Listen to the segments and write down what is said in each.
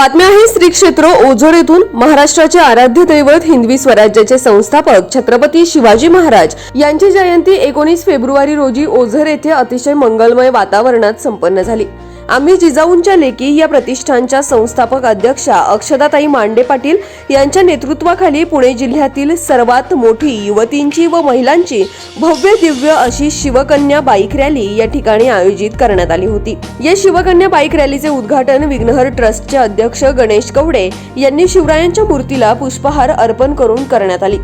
बातम्या आहे श्री क्षेत्र ओझर येथून महाराष्ट्राचे आराध्य दैवत हिंदवी स्वराज्याचे संस्थापक छत्रपती शिवाजी महाराज यांची जयंती एकोणीस फेब्रुवारी रोजी ओझर येथे अतिशय मंगलमय वातावरणात संपन्न झाली. आम्ही जिजाऊंच्या लेकी या प्रतिष्ठानच्या संस्थापक अध्यक्षा अक्षदाताई मांडे पाटील यांच्या नेतृत्वाखाली पुणे जिल्ह्यातील सर्वात मोठी युवतींची व महिलांची भव्य दिव्य अशी शिवकन्या बाईक रॅली या ठिकाणी आयोजित करण्यात आली होती. या शिवकन्या बाईक रॅलीचे उद्घाटन विघ्नहर ट्रस्टचे अध्यक्ष गणेश कवडे यांनी शिवरायांच्या मूर्तीला पुष्पहार अर्पण करून करण्यात आली.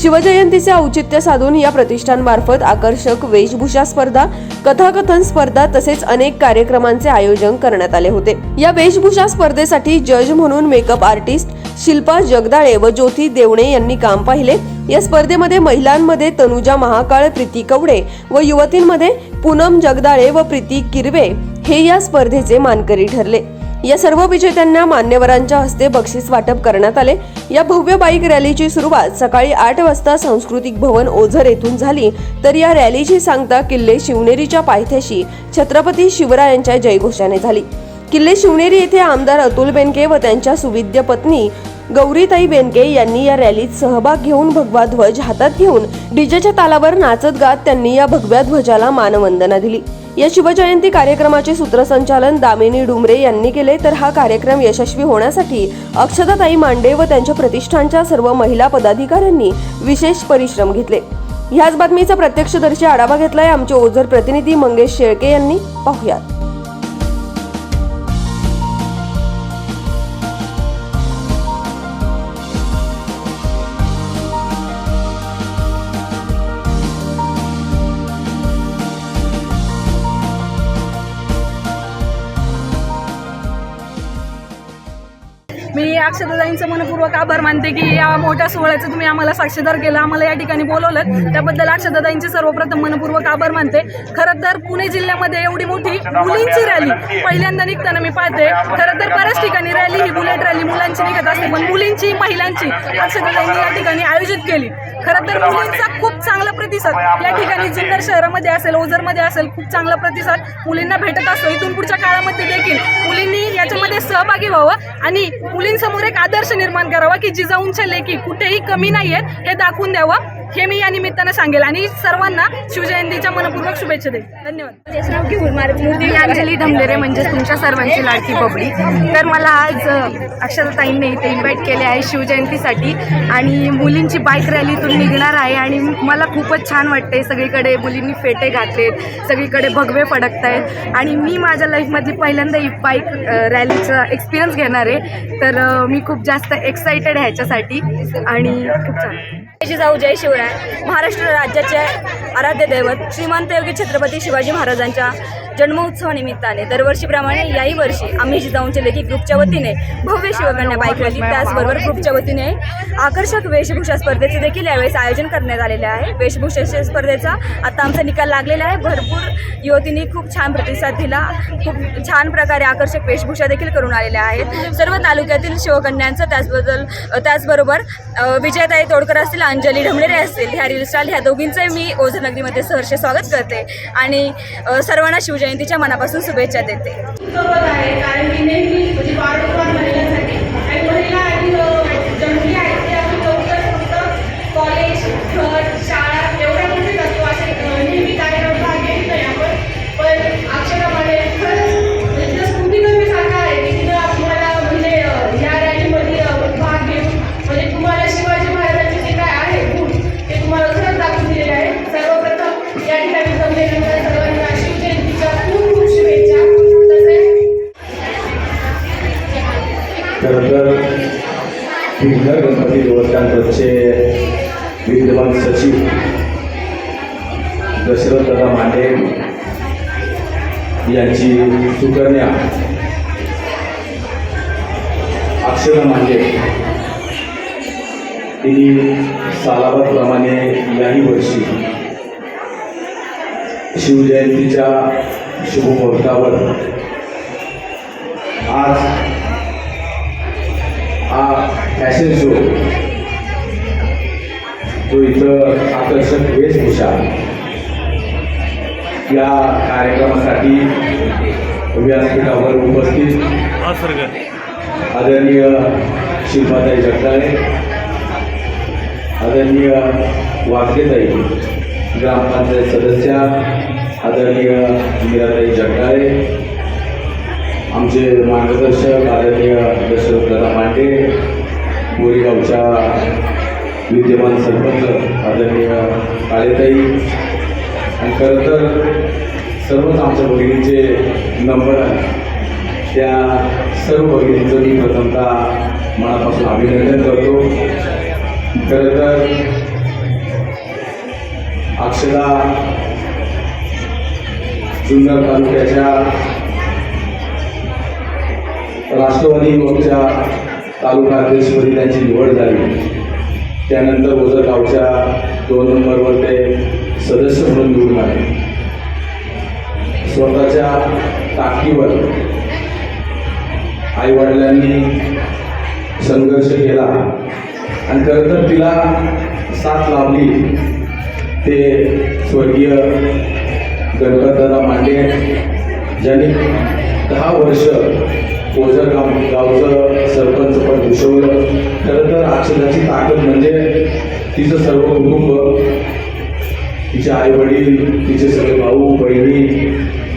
शिवजयंतीचे औचित्य साधून या प्रतिष्ठानमार्फत आकर्षक वेशभूषा स्पर्धा कथाकथन स्पर्धा तसेच अनेक कार्यक्रमांचे आयोजन करण्यात आले होते. या वेशभूषा स्पर्धेसाठी जज म्हणून मेकअप आर्टिस्ट शिल्पा जगदाळे व ज्योती देवणे यांनी काम पाहिले. या स्पर्धेमध्ये महिलांमध्ये तनुजा महाकाळ प्रीती कवडे व युवतींमध्ये पूनम जगदाळे व प्रीती किरवे हे या स्पर्धेचे मानकरी ठरले. या सर्व विजेत्यांना मान्यवरांच्या हस्ते बक्षीस वाटप करण्यात आले. या भव्य बाईक रॅलीची सुरुवात सकाळी आठ वाजता सांस्कृतिक भवन ओझर येथून झाली. तर या रॅलीची सांगता किल्ले शिवनेरीच्या पायथ्याशी छत्रपती शिवरायांच्या जयघोषाने झाली. किल्ले शिवनेरी येथे आमदार अतुल बेनके व त्यांच्या सुविद्य पत्नी गौरीताई बेनके यांनी या रॅलीत सहभाग घेऊन भगवा ध्वज हातात घेऊन डीजेच्या तालावर नाचत गात त्यांनी या भगव्या ध्वजाला मानवंदना दिली. या शिवजयंती कार्यक्रमाचे सूत्रसंचालन दामिनी डुमरे यांनी केले तर हा कार्यक्रम यशस्वी होण्यासाठी अक्षताताई मांडे व त्यांच्या प्रतिष्ठानच्या सर्व महिला पदाधिकाऱ्यांनी विशेष परिश्रम घेतले. ह्याच बातमीचा प्रत्यक्षदर्शी आढावा घेतलाय आमचे ओझर प्रतिनिधी मंगेश शेळके यांनी. पाहुयात. मी अक्षताताईंचं मनपूर्वक आभार मानते की या मोठ्या सोहळ्याचं तुम्ही आम्हाला साक्षीदार केलं आम्हाला या ठिकाणी बोलवलं त्याबद्दल अक्षताताईंचे सर्वप्रथम मनपूर्वक आभार मानते. खरं तर पुणे जिल्ह्यामध्ये एवढी मोठी मुलींची रॅली पहिल्यांदा निघताना मी पाहते. खरं तर बऱ्याच ठिकाणी रॅली ही बुलेट रॅली मुलांची निघत असते पण मुलींची महिलांची अक्षताताईंनी या ठिकाणी आयोजित केली. खरं तर मुलींचा खूप चांगला प्रतिसाद या ठिकाणी जुन्नर शहरामध्ये असेल ओझरमध्ये असेल खूप चांगला प्रतिसाद मुलींना भेटत असतो. इथून पुढच्या काळामध्ये देखील मुलींनी याच्यामध्ये सहभागी व्हावं आणि मुलींसमोर एक आदर्श निर्माण करावा की जिजाऊंच्या लेखी कुठेही कमी नाही आहेत हे दाखवून द्यावं. हे मी या निमित्तानं सांगेल. आणि सर्वांना शिवजयंतीच्या मनपूर्वक शुभेच्छा देईल. धन्यवाद. मी अंजली म्हणजेच तुमच्या सर्वांची लाडकी बबडी तर मला आज अ, इथे इन्व्हाइट केले आहे शिवजयंतीसाठी आणि मुलींची बाईक रॅलीतून निघणार आहे आणि मला खूपच छान वाटते सगळीकडे मुलींनी फेटे घातलेत सगळीकडे भगवे फडकत आहेत आणि मी माझ्या लाईफमधली पहिल्यांदा ही बाईक रॅलीचा एक्सपिरियन्स घेणार आहे. तर मी खूप जास्त एक्सायटेड ह्याच्यासाठी. आणि खूप छान. जिजाऊ जय शिवराय. महाराष्ट्र राज्याचे आराध्य दैवत श्रीमंत योगी छत्रपती शिवाजी महाराजांच्या जन्मोत्सवानिमित्ताने दरवर्षीप्रमाणे याही वर्षी आम्ही जिजाऊंचे लेखी ग्रुपच्या वतीने भव्य शिवकन्या बाईक रॅली. त्याचबरोबर ग्रुपच्या वतीने आकर्षक वेशभूषा स्पर्धेचे देखील यावेळेस आयोजन करण्यात आलेले आहे. वेशभूषा स्पर्धेचा आता आमचा निकाल लागलेला आहे. भरपूर युवतींनी खूप छान प्रतिसाद दिला. खूप छान प्रकारे आकर्षक वेशभूषा देखील करून आलेल्या आहेत. सर्व तालुक्यातील शिवकन्यांचं त्याचबद्दल त्याचबरोबर विजयताई तोडकर असतील अंजली ढमलेरे असतील ह्या रीलस्टाईल ह्या दोघींचं मी ओझरनगरीमध्ये सहर्ष स्वागत करते. आणि सर्वांना सर्वांना जयंतीच्या मनापासून शुभेच्छा देते. विघ्न गणपती देवस्थानचे विद्यमान सचिव दशरथ दादा मांडे यांची सुकन्या अक्षरा मांडे तिने सालाबादप्रमाणे याही वर्षी शिवजयंतीच्या शुभमुहूर्तावर आज फॅशन शो जो इथं आकर्षक वेशभूषा. या कार्यक्रमासाठी व्यासपीठावर उपस्थित आदरणीय शिल्पाताई जगदाळे आदरणीय वाघेताई ग्रामपंचायत सदस्या आदरणीय मीराताई जगदाळे आमचे मार्गदर्शक आदरणीय दशरथदादा मांडे बोरीगावच्या विद्यमान सरपंच आदरणीय काळेताई. आणि खरं तर सर्वच आमच्या भगिनीचे नंबर आहे त्या सर्व भगिनींचं मी प्रथमता मनापासून अभिनंदन करतो. खरं तर अक्षदा जुन्नर तालुक्याच्या राष्ट्रवादी युवकच्या तालुका अध्यक्षपदी त्यांची निवड झाली. त्यानंतर ओझर गावच्या दोन नंबरवर ते सदस्य म्हणून निवडून आले. स्वतःच्या ताकदीवर आईवडिलांनी संघर्ष केला आणि खरं तर तिला साथ लावली ते स्वर्गीय गणपतदादा मांडे ज्यांनी दहा वर्ष ओझर गाव गावचं सरपंच पण भूषवलं खरं तर अक्षराची ताकद म्हणजे तिचं सर्व कुटुंब तिचे आई वडील तिचे सगळे भाऊ बहिणी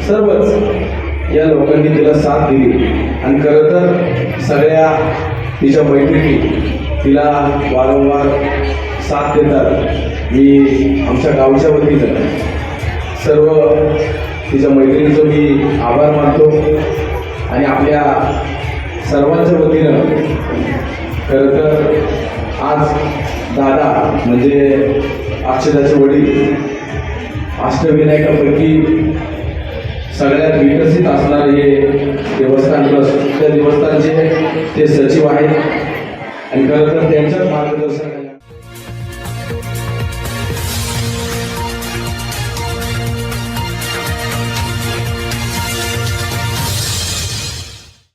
सर्वच या लोकांनी तिला साथ दिली. आणि खरं तर सगळ्या तिच्या मैत्रिणी तिला वारंवार साथ देतात. मी आमच्या गावच्या वतीनं सर्व तिच्या मैत्रिणीचं मी आभार मानतो. आणि आपल्या सर्वांच्या वतीनं खरं तर आज दादा म्हणजे अक्षदाचे वडील अष्टविनायकापैकी सगळ्यात विकसित असणारे हे देवस्थान ट्रस्ट त्या देवस्थानचे ते सचिव आहेत. आणि खरं तर त्यांच्याच मार्गदर्शनाखाली